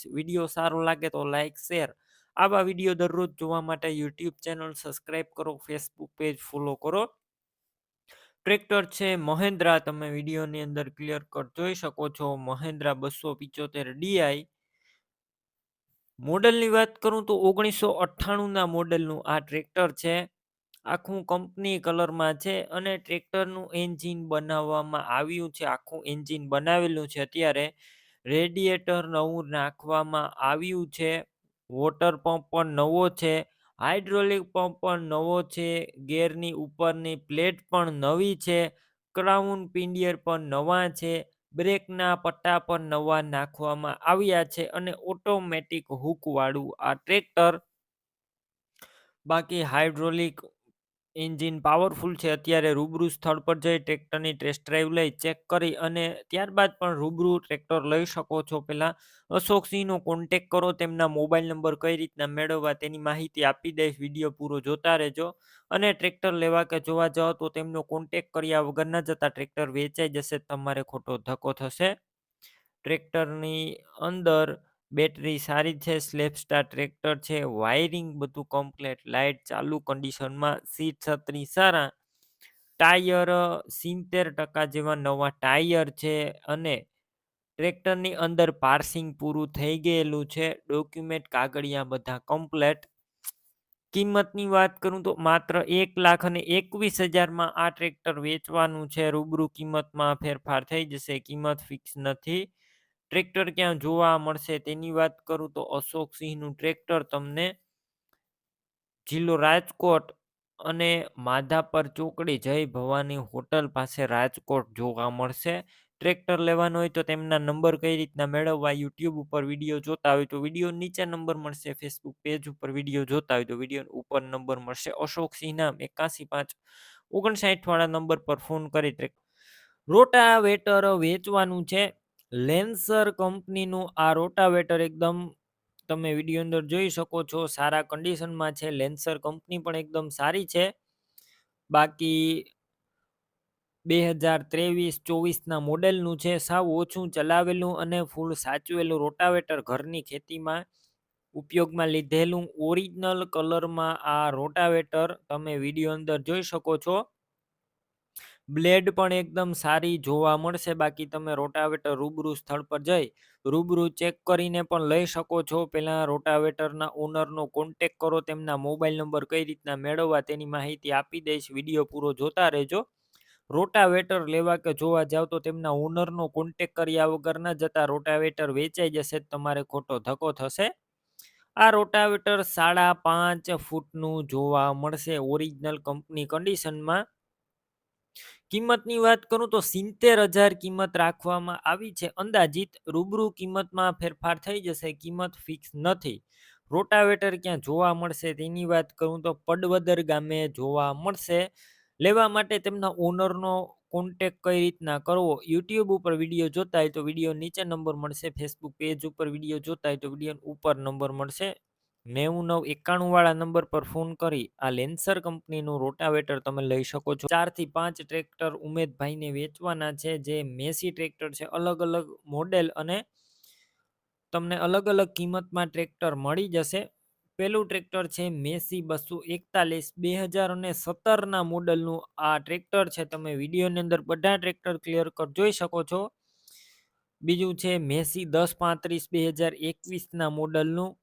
દઈશ વીડિયો સારો લાગે તો લાઇક શેર. આવા વીડિયો દરરોજ જોવા માટે યુટ્યુબ ચેનલ સબસ્ક્રાઈબ કરો, ફેસબુક પેજ ફોલો કરો. ટ્રેક્ટર છે, મહેન્દ્રા તમે વિડીયોની અંદર ક્લિયર કટ જોઈ શકો છો. મહેન્દ્રા બસો પિચોતેર ડીઆઈ મોડલની વાત કરું તો ઓગણીસો અઠ્ઠાણુંના મોડલનું આ ટ્રેક્ટર છે. આખું કંપની કલરમાં છે અને ટ્રેક્ટરનું એન્જિન બનાવવામાં આવ્યું છે. આખું એન્જિન બનાવેલું છે અત્યારે. રેડિએટર નવું નાખવામાં આવ્યું છે. વોટર પંપ પણ નવો છે. હાઇડ્રોલિક પંપ પણ નવો છે. ગેરની ઉપરની પ્લેટ પણ નવી છે. ક્રાઉન પિંડિયર પણ નવા છે. બ્રેકના પટ્ટા પણ નવા નાખવામાં આવ્યા છે અને ઓટોમેટિક હુકવાળું આ ટ્રેક્ટર. બાકી હાઇડ્રોલિક એન્જિન પાવરફુલ છે, અત્યારે રૂબરૂ સ્થળ પર જઈ ટ્રેક્ટરની ટેસ્ટ ડ્રાઈવ લઈ ચેક કરી અને ત્યારબાદ પણ રૂબરૂ ટ્રેક્ટર લઈ શકો છો. પહેલાં અશોકસિંહનો કોન્ટેક કરો, તેમના મોબાઈલ નંબર કઈ રીતના મેળવવા તેની માહિતી આપી દઈશ, વીડિયો પૂરો જોતા રહેજો અને ટ્રેક્ટર લેવા કે જોવા જાઓ તો તેમનો કોન્ટેક કર્યા વગર ન જતા ટ્રેક્ટર વેચાઈ જશે, તમારે ખોટો ધક્કો થશે. ટ્રેક્ટરની અંદર બેટરી સારી છે સ્લેપ સ્ટાર ટ્રેક્ટર છે, વાયરિંગ બધું કમ્પ્લેટ લાઇટ ચાલુ કન્ડિશનમાં સીટ છત્રી સારા, ટાયર સિત્તેર ટકા જેવા નવા ટાયર છે અને ટ્રેક્ટરની અંદર પાર્સિંગ પૂરું થઈ ગયેલું છે, ડોક્યુમેન્ટ, કાગળિયા બધા કમ્પ્લેટ કિંમતની વાત કરું તો માત્ર એક લાખ અને એકવીસ હજારમાં આ ટ્રેક્ટર વેચવાનું છે, રૂબરૂ કિંમતમાં ફેરફાર થઈ જશે, કિંમત ફિક્સ નથી. ટ્રેક્ટર ક્યાં જોવા મળશે તેની વાત કરું તો અશોક સિંહનું ટ્રેક્ટર તમને જિલ્લો રાજકોટ અને માધાપર ચોકડી જય ભવાની હોટલ પાસે રાજકોટ જોવા મળશે. ટ્રેક્ટર લેવાનો હોય તો તેમના નંબર કઈ રીતના મેળવવા યુટ્યુબ ઉપર વીડિયો જોતા હોય તો વીડિયો નીચે નંબર મળશે, ફેસબુક પેજ ઉપર વીડિયો જોતા હોય તો વીડિયો ઉપર નંબર મળશે. અશોક સિંહના એકાસી પાંચ ઓગણસાઠ વાળા નંબર પર ફોન કરી ટ્રેક રોટાવેટર વેચવાનું છે. લેન્સર કંપનીનું આ રોટાવેટર એકદમ તમે વીડિયો અંદર જોઈ શકો છો, સારા કન્ડિશનમાં છે. લેન્સર કંપની પણ એકદમ સારી છે. બાકી બે હજાર ત્રેવીસ, ચોવીસના મોડેલનું છે, સાવ ઓછું ચલાવેલું અને ફૂલ સાચવેલું રોટાવેટર ઘરની ખેતીમાં ઉપયોગમાં લીધેલું. ઓરિજિનલ કલરમાં આ રોટાવેટર તમે વીડિયો અંદર જોઈ શકો છો. બ્લેડ પણ એકદમ સારી જોવા મળશે. બાકી તમે રોટાવેટર રૂબરૂ સ્થળ પર જઈ રૂબરૂ ચેક કરીને પણ લઈ શકો છો. પહેલાં રોટાવેટરના ઓનરનો કોન્ટેક કરો, તેમના મોબાઈલ નંબર કઈ રીતના મેળવવા તેની માહિતી આપી દઈશ. વીડિયો પૂરો જોતા રહેજો. રોટાવેટર લેવા કે જોવા જાવ તો તેમના ઓનરનો કોન્ટેક કર્યા વગર ન જતા રોટાવેટર વેચાઈ જશે તમારે ખોટો ધક્કો થશે. આ રોટાવેટર સાડા પાંચ ફૂટનું જોવા મળશે. ઓરિજિનલ કંપની કન્ડિશનમાં કિંમતની વાત કરું તો સિત્તેર હજાર કિંમત રાખવામાં આવી છે. અંદાજિત રૂબરૂ કિંમતમાં ફેરફાર થઈ જશે. કિંમત ફિક્સ નથી. રોટાવેટર ક્યાં જોવા મળશે તેની વાત કરું તો પડવદર ગામે જોવા મળશે. લેવા માટે તેમના ઓનરનો કોન્ટેક કઈ રીતના કરવો? યુટ્યુબ ઉપર વીડિયો જોતા હોય તો વીડિયો નીચે નંબર મળશે. ફેસબુક પેજ ઉપર વીડિયો જોતા હોય તો વીડિયો ઉપર નંબર મળશે. નેવું નવ એકાણું વાળા નંબર પર ફોન કરી, આ લેન્સર કંપનીનું રોટાવેટર તમે લઈ શકો છો. ચારથી પાંચ ટ્રેક્ટર ઉમેદભાઈને વેચવાના છે, જે મેસી ટ્રેક્ટર છે. અલગ અલગ મોડેલ અને તમને અલગ અલગ કિંમતમાં ટ્રેક્ટર મળી જશે. પેલું ટ્રેક્ટર છે મેસી બસો એકતાલીસ. બે હજાર અને સત્તરના મોડલનું આ ટ્રેક્ટર છે. તમે વિડીયોની અંદર બધા ટ્રેક્ટર ક્લિયર કર, જોઈ શકો છો. બીજું છે મેસી દસ પાંત્રીસ બે હજાર એકવીસના મોડલનું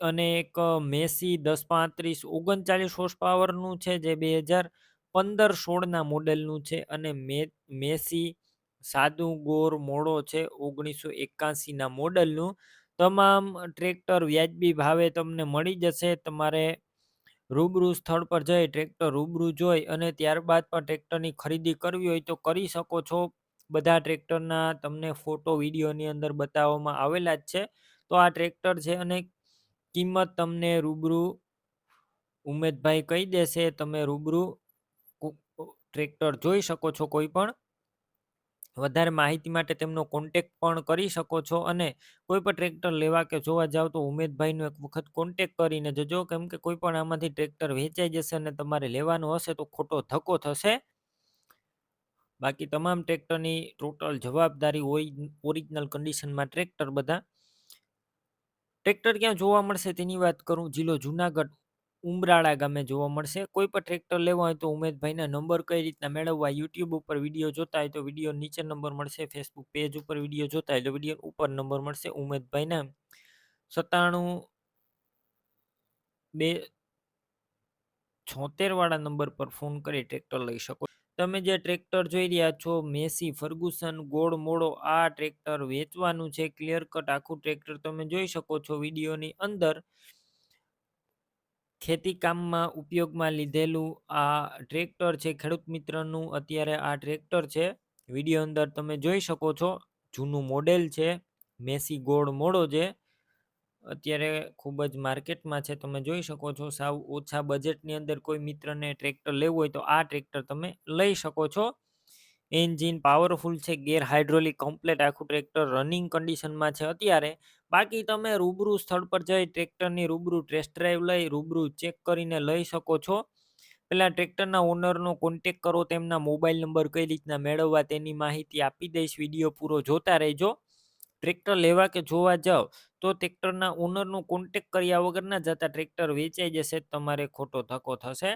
અને એક મેસી દસ પાંત્રીસ ઓગણચાલીસ હોર્સ પાવરનું છે, જે બે હજાર પંદર સોળના મોડેલનું છે અને મે, મેસી સાદું ગોર મોડો છે, ઓગણીસો એકાસીના મોડલનું તમામ ટ્રેક્ટર વ્યાજબી ભાવે તમને મળી જશે. તમારે રૂબરૂ સ્થળ પર જઈ ટ્રેક્ટર રૂબરૂ જોઈ અને ત્યારબાદ પણ ટ્રેક્ટરની ખરીદી કરવી હોય તો કરી શકો છો. બધા ટ્રેક્ટરના તમને ફોટો વિડીયોની અંદર બતાવવામાં આવેલા જ છે. તો આ ટ્રેક્ટર છે અને કિંમત તમને રૂબરૂ ઉમેદભાઈ કહી દેશે, તમે રૂબરૂ ટ્રેક્ટર જોઈ શકો છો કોઈ પણ. વધારે માહિતી માટે તેમનો કોન્ટેક પણ કરી શકો છો અને કોઈ પણ ટ્રેક્ટર લેવા કે જોવા જાવ તો ઉમેદભાઈનો એક વખત કોન્ટેક કરીને જજો. કેમ કે કોઈ પણ આમાંથી ટ્રેક્ટર વેચાઈ જશે અને તમારે લેવાનું હશે તો ખોટો ધક્કો થશે. બાકી તમામ ટ્રેક્ટરની ટોટલ જવાબદારી હોય, ઓરિજિનલ કન્ડિશનમાં ટ્રેક્ટર બધા ટ્રેક્ટર ક્યાં જોવા મળશે તેની વાત કરું? જિલ્લો જુનાગઢ, ઉમરાળા ગામે જોવા મળશે. કોઈ પણ ટ્રેક્ટર લેવા હોય તો ઉમેદભાઈના નંબર કઈ રીતના મેળવવા યુટ્યુબ ઉપર વીડિયો જોતા હોય તો વીડિયો નીચે નંબર મળશે, ફેસબુક પેજ ઉપર વીડિયો જોતા હોય તો વીડિયો ઉપર નંબર મળશે. ઉમેદભાઈના સત્તાણું બે છોતેર વાળા નંબર પર ફોન કરી ટ્રેક્ટર લઈ શકો તમે જે ટ્રેક્ટર જોઈ રહ્યા છો, મેસી, ફર્ગુસન, ગોળ, મોડો, આ ટ્રેક્ટર વેચવાનું છે ક્લિયર કટ આખું ટ્રેક્ટર તમે જોઈ શકો છો વિડીયોની અંદર. ખેતીકામમાં ઉપયોગમાં લીધેલું આ ટ્રેક્ટર છે, ખેડૂત મિત્રનું અત્યારે આ ટ્રેક્ટર છે. વીડિયો અંદર તમે જોઈ શકો છો, જૂનું મોડેલ છે, મેસી ગોળ મોડો છે. અત્યારે ખૂબ જ માર્કેટમાં છે. તમે જોઈ શકો છો સાવ ઓછા બજેટની અંદર કોઈ મિત્રને ટ્રેક્ટર લેવું હોય તો આ ટ્રેક્ટર તમે લઈ શકો છો. એન્જિન પાવરફુલ છે, ગેર હાઇડ્રોલિક કમ્પ્લેટ આખું ટ્રેક્ટર રનિંગ કન્ડિશનમાં છે અત્યારે. બાકી તમે રૂબરૂ સ્થળ પર જઈ ટ્રેક્ટરની રૂબરૂ ટેસ્ટ ડ્રાઈવ લઈ, રૂબરૂ ચેક કરીને લઈ શકો છો. પેલા ટ્રેક્ટરના ઓનરનો કોન્ટેક કરો, તેમના મોબાઈલ નંબર કઈ રીતના મેળવવા તેની માહિતી આપી દઈશ. વીડિયો પૂરો જોતા રહેજો. ટ્રેક્ટર લેવા કે જોવા જાઓ, તો ટ્રેક્ટરના ઓનરનો કોન્ટેક કર્યા વગર ના જતા ટ્રેક્ટર વેચાઈ જશે, તમારે ખોટો ધક્કો થશે.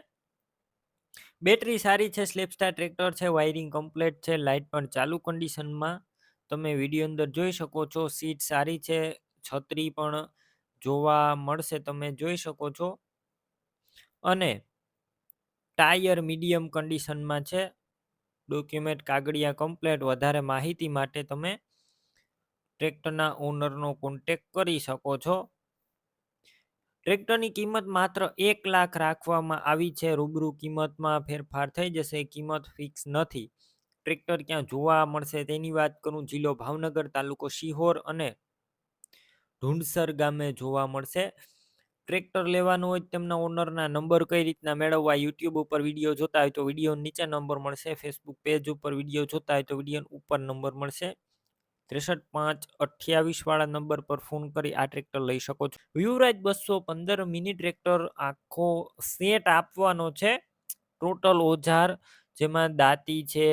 બેટરી સારી છે સ્લેપસ્ટાર ટ્રેક્ટર છે વાયરિંગ કમ્પ્લીટ છે લાઇટ પણ ચાલુ કન્ડિશનમાં તમે વીડિયો અંદર જોઈ શકો છો સીટ સારી છે, છત્રી પણ જોવા મળશે, તમે જોઈ શકો છો. અને ટાયર મીડિયમ કન્ડિશનમાં છે. ડોક્યુમેન્ટ કાગળિયા કમ્પ્લેટ વધારે માહિતી માટે તમે ટ્રેક્ટરના ઓનરનો કોન્ટેક કરી શકો છો. ટ્રેક્ટરની કિંમત માત્ર એક લાખ રાખવામાં આવી છે. રૂબરૂ કિંમતમાં ફેરફાર થઈ જશે. કિંમત ફિક્સ નથી. ટ્રેક્ટર ક્યાં જોવા મળશે તેની વાત કરું. જિલ્લો ભાવનગર, તાલુકો શિહોર અને ઢુંડસર ગામે જોવા મળશે. ટ્રેક્ટર લેવાનું હોય તેમના ઓનરના નંબર કઈ રીતના મેળવવા, યુટ્યુબ ઉપર વીડિયો જોતા હોય તો વીડિયો નીચે નંબર મળશે. ફેસબુક પેજ ઉપર વીડિયો જોતા હોય તો વીડિયો ઉપર નંબર મળશે. ત્રેસઠ પાંચ અઠ્યાવીસ વાળા નંબર પર ફોન કરી આ ટ્રેક્ટર લઈ શકો છો. યુવરાજ બસો પંદર મિની ટ્રેક્ટર આખો સેટ આપવાનો છે. ટોટલ ઓજાર જેમાં દાંતી છે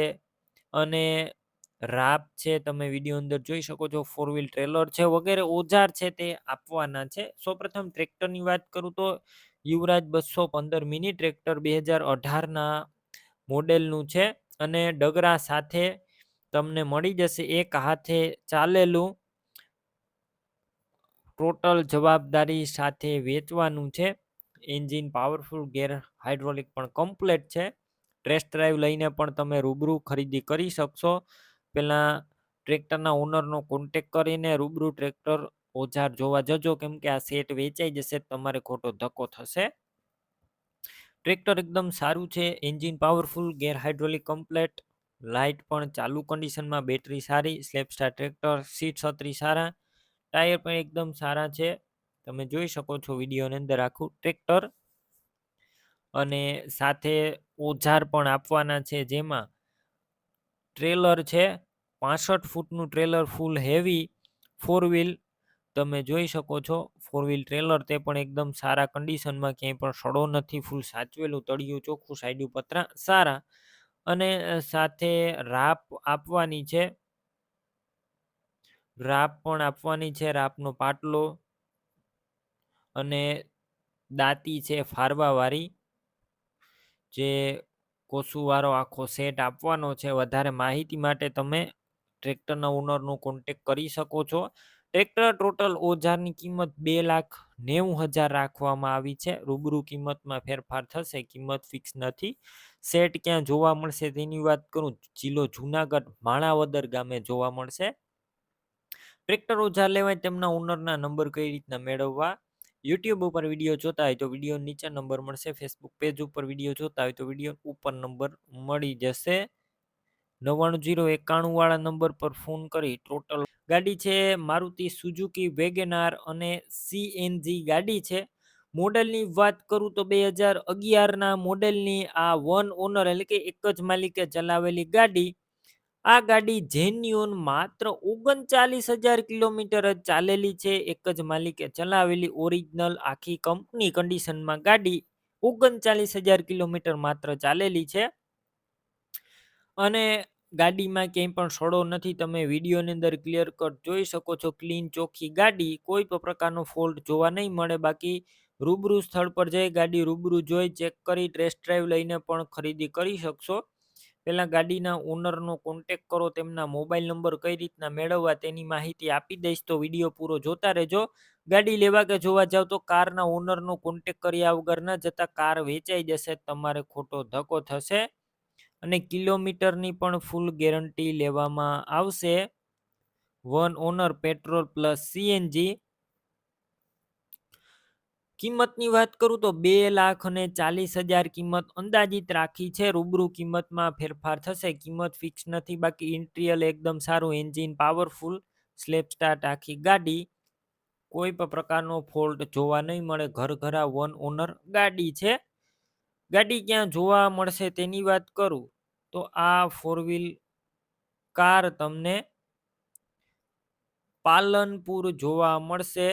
અને રાપ છે, તમે વીડિયો અંદર જોઈ શકો છો. ફોર વ્હીલ ટ્રેલર છે વગેરે ઓજાર છે તે આપવાના છે. સૌપ્રથમ ટ્રેક્ટરની વાત કરું તો યુવરાજ બસો પંદર મિની ટ્રેક્ટર બે હજાર અઢારના મોડેલનું છે અને ડગરા સાથે તમને મળી જશે. એક હાથે ચાલેલું ટોટલ જવાબદારી સાથે વેચવાનું છે. એન્જિન પાવરફુલ, ગેર હાઇડ્રોલિક પણ કમ્પ્લેટ છે. ટેસ્ટ ડ્રાઈવ લઈને પણ તમે રૂબરૂ ખરીદી કરી શકશો. પહેલાં ટ્રેક્ટરના ઓનરનો કોન્ટેક કરીને રૂબરૂ ટ્રેક્ટર ઓજાર જોવા જજો. કેમ કે આ સેટ વેચાઈ જશે, તમારે ખોટો ધક્કો થશે. ટ્રેક્ટર એકદમ સારું છે. Engine powerful, gear hydraulic complete. Light પણ ચાલુ કન્ડિશનમાં બેટરી સારી સ્લેપસ્ટાર ટ્રેક્ટર, સીટ છત્રી સારા, ટાયર પણ એકદમ સારા છે. તમે જોઈ શકો છો વિડીયોની અંદર આખું ટ્રેક્ટર અને સાથે ઓજાર પણ આપવાના છે જેમાં ટ્રેલર છે, પાસઠ ફૂટનું trailer full heavy four wheel. તમે જોઈ શકો છો ફોર વ્હીલ ટ્રેલર તે પણ એકદમ સારા કન્ડિશનમાં ક્યાંય પણ સડો નથી, ફૂલ સાચવેલું, તળિયું ચોખ્ખું, સાઈડ પતરા સારા. અને સાથે રાપ આપવાની છે. રાપ પણ આપવાની છે, રાપનો પાટલો. અને દાંતી છે, ફારવાવાળી. જે કોસુવાળો આખો સેટ આપવાનો છે, વધારે માહિતી માટે તમે ટ્રેક્ટરના ઓનરનો કોન્ટેક કરી શકો છો. ટ્રેક્ટર ટોટલ ઓજારની કિંમત બે લાખ નેવું હજાર રાખવામાં આવી છે. રૂબરૂ કિંમતમાં ફેરફાર થશે, કિંમત ફિક્સ નથી. સેટ ક્યાં જોવા મળશે તેની વાત કરું? જિલ્લો જુનાગઢ, માણાવદર ગામે જોવા મળશે. ટ્રેક્ટર ઓજાર લેવાય તેમના ઓનરના નંબર કઈ રીતના મેળવવા? યુટ્યુબ ઉપર વીડિયો જોતા હોય તો વીડિયો નીચે નંબર મળશે. ફેસબુક પેજ ઉપર વીડિયો જોતા હોય તો વીડિયો ઉપર નંબર મળી જશે. નવ્વાણું જીરો એકાણું વાળા નંબર પર ફોન કરી. ટોટલ ગાડી છે મારુતિ સુઝુકી વેગેનાર અને સીએનજી ગાડી છે. મોડેલની વાત કરું તો બે હજાર અગિયારના મોડેલની આ વન ઓનર એટલે કે એક જ માલિકે ચલાવેલી ગાડી, આ ગાડી જેન્યુન માત્ર ઓગણચાલીસ હજાર કિલોમીટર જ ચાલેલી છે. એક જ માલિકે ચલાવેલી ઓરિજિનલ આખી કંપની કન્ડિશનમાં ગાડી ઓગણચાલીસ હજાર કિલોમીટર માત્ર ચાલેલી છે. અને ગાડીમાં ક્યાંય પણ સડો નથી. તમે વિડીયોની અંદર ક્લિયર કટ જોઈ શકો છો. ક્લીન ચોખ્ખી ગાડી, કોઈ પણ પ્રકારનો ફોલ્ટ જોવા નહીં મળે. બાકી રૂબરૂ સ્થળ પર જઈ ગાડી રૂબરૂ જોઈ, ચેક કરી ટેસ્ટ ડ્રાઈવ લઈને પણ ખરીદી કરી શકશો. પહેલાં ગાડીના ઓનરનો કોન્ટેક કરો, તેમના મોબાઈલ નંબર કઈ રીતના મેળવવા તેની માહિતી આપી દઈશ, તો વીડિયો પૂરો જોતા રહેજો. ગાડી લેવા કે જોવા જાવ તો કારના ઓનરનો કોન્ટેક કર્યા વગર ન જતાં કાર વેચાઈ જશે, તમારે ખોટો ધક્કો થશે અને કિલોમીટરની પણ ફૂલ ગેરંટી લેવામાં આવશે. One owner petrol plus CNG કિંમતની વાત કરું તો બે લાખ અને ચાલીસ હજાર કિંમત અંદાજિત રાખી છે. રૂબરૂ કિંમતમાં ફેરફાર થશે. કિંમત ફિક્સ નથી. બાકી ઇન્ટિરિયલ એકદમ સારું, એન્જિન પાવરફુલ સ્લેપ સ્ટાર્ટ આખી ગાડી. કોઈ પણ પ્રકારનો ફોલ્ટ જોવા નહીં મળે. ઘર ઘરા વન ઓનર ગાડી છે. ગાડી ક્યાં જોવા મળશે તેની વાત કરું તો આ ફોર વ્હીલ કાર તમને પાલનપુર જોવા મળશે.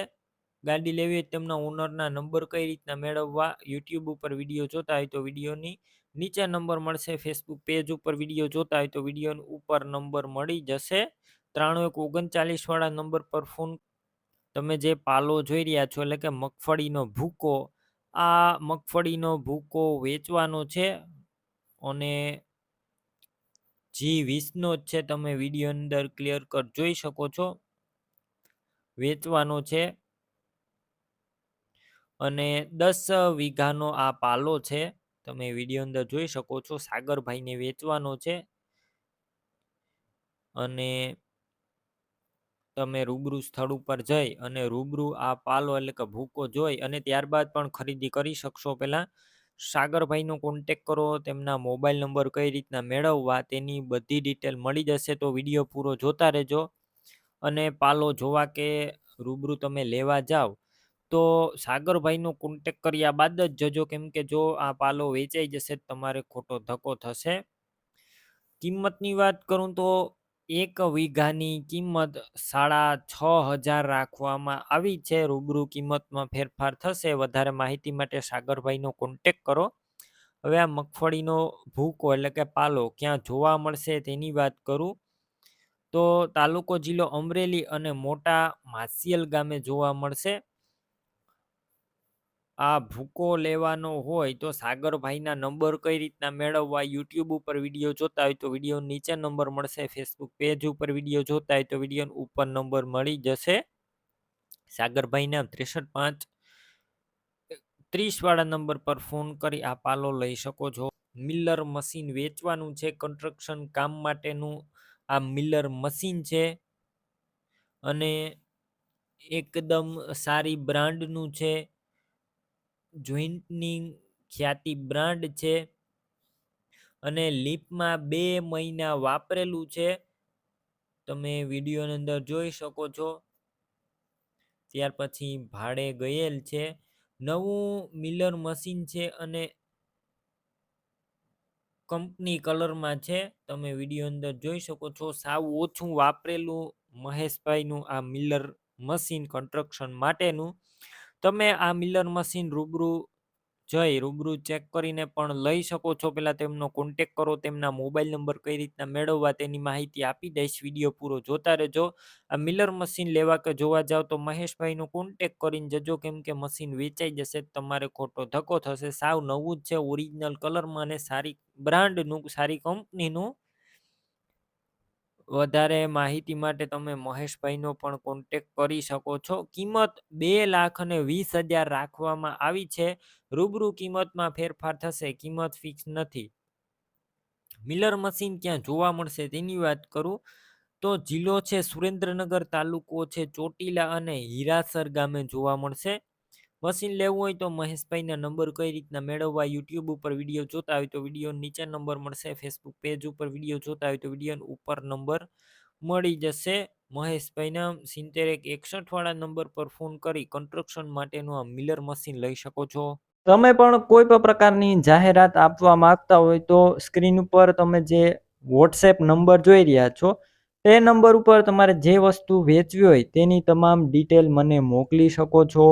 ગાડી લેવી હોય તેમના ઓનરના નંબર કઈ રીતના મેળવવા? યુટ્યુબ ઉપર વીડિયો જોતા હોય તો વિડીયોની નીચે નંબર મળશે. ફેસબુક પેજ ઉપર વીડિયો જોતા હોય તો વીડિયો ઉપર નંબર મળી જશે. ત્રાણું એક ઓગણચાલીસવાળા નંબર પર ફોન તમે જે પાલો જોઈ રહ્યા છો, એટલે કે મગફળીનો ભૂકો, આ મગફળીનો ભૂકો વેચવાનો છે અને જી વીસનો જ છે. તમે વીડિયો અંદર ક્લિયર કટ જોઈ શકો છો. વેચવાનો છે. અને દસ વીઘાનો આ પાલો છે. તમે વીડિયો અંદર જોઈ શકો છો. સાગરભાઈને વેચવાનો છે. અને તમે રૂબરૂ સ્થળ ઉપર જઈ અને રૂબરૂ આ પાલો એટલે કે ભૂકો જોઈ અને ત્યારબાદ પણ ખરીદી કરી શકશો પહેલાં. સાગરભાઈનો કોન્ટેક કરો, તેમના મોબાઈલ નંબર કઈ રીતના મેળવવા તેની બધી ડિટેલ મળી જશે તો વીડિયો પૂરો જોતા રહેજો. અને પાલો જોવા કે રૂબરૂ તમે લેવા જાઓ તો સાગરભાઈનો કોન્ટેક કર્યા બાદ જ જજો કેમ કે જો આ પાલો વેચાઈ જશે તમારે ખોટો ધક્કો થશે. કિંમતની વાત કરું તો એક વીઘાની કિંમત સાડા છ હજાર રાખવામાં આવી છે. રૂબરૂ કિંમતમાં ફેરફાર થશે. વધારે માહિતી માટે સાગરભાઈનો કોન્ટેક કરો. હવે આ મગફળીનો ભૂકો એટલે કે પાલો ક્યાં જોવા મળશે તેની વાત કરું. તો તાલુકો જિલ્લો અમરેલી અને મોટા માસિયલ ગામે જોવા મળશે. આ ભૂકો લેવાનો હોય તો સાગરભાઈના નંબર કઈ રીતના મેળવવા? યુટ્યુબ ઉપર વીડિયો જોતા હોય તો વીડિયો નીચે નંબર મળશે, ફેસબુક પેજ ઉપર વીડિયો જોતા હોય તો વીડિયો ઉપર નંબર મળી જશે. સાગરભાઈના ત્રેસઠ પાંચ ત્રીસ વાળા નંબર પર ફોન કરી આ પાલો લઈ શકો છો. મિલર મશીન વેચવાનું છે, કન્સ્ટ્રક્શન કામ માટેનું. આ મિલર મશીન છે અને એકદમ સારી બ્રાન્ડનું છે. જોઈન્ટની ખ્યાતિ બ્રાન્ડ છે અને લીપમાં બે મહિના વાપરેલું છે. તમે વિડીયોની અંદર જોઈ શકો છો. ત્યાર પછી ભાડે ગયેલ છે. નવું મિલર મશીન છે અને કંપની કલરમાં છે. તમે વીડિયો અંદર જોઈ શકો છો. સાવ ઓછું વાપરેલું મહેશભાઈનું આ મિલર મશીન કન્સ્ટ્રક્શન માટેનું. તમે આ મિલર મશીન રૂબરૂ જઈ, રૂબરૂ ચેક કરીને પણ લઈ શકો છો. પહેલાં તેમનો કોન્ટેક કરો, તેમના મોબાઈલ નંબર કઈ રીતના મેળવવા તેની માહિતી આપી દઈશ. વીડિયો પૂરો જોતા રહેજો. આ મિલર મશીન લેવા કે જોવા જાવ તો મહેશભાઈનો કોન્ટેક કરીને જજો. કેમ કે મશીન વેચાઈ જશે, તમારે ખોટો ધક્કો થશે. સાવ નવું જ છે ઓરિજિનલ કલરમાં અને સારી બ્રાન્ડનું સારી કંપનીનું વધારે માહિતી માટે તમે મહેશભાઈનો પણ કોન્ટેક કરી શકો છો. કિંમત બે લાખ અને વીસ હજાર રાખવામાં આવી છે. રૂબરૂ કિંમતમાં ફેરફાર થશે. કિંમત ફિક્સ નથી. મિલર મશીન ક્યાં જોવા મળશે તેની વાત કરું. તો જિલ્લો છે સુરેન્દ્રનગર, તાલુકો છે ચોટીલા અને હીરાસર ગામે જોવા મળશે. મશીન લેવું હોય તો મહેશભાઈના નંબર કઈ રીતના મેળવવા, યુટ્યુબ ઉપર વીડિયો જોતા હોય તો વીડિયો નીચે નંબર મળશે ફેસબુક પેજ ઉપર વીડિયો જોતા હોય તો વીડિયો ઉપર નંબર મળી જશે. મહેશભાઈના સિત્તેર એક એકસઠ નંબર પર ફોન કરી કન્સ્ટ્રક્શન માટેનું આ મિલર મશીન લઈ શકો છો. તમે પણ કોઈ પણ પ્રકારની જાહેરાત આપવા માંગતા હોય તો સ્ક્રીન ઉપર તમે જે વોટ્સએપ નંબર જોઈ રહ્યા છો, તે નંબર ઉપર તમારે જે વસ્તુ વેચવી હોય તેની તમામ ડિટેલ મને મોકલી શકો છો.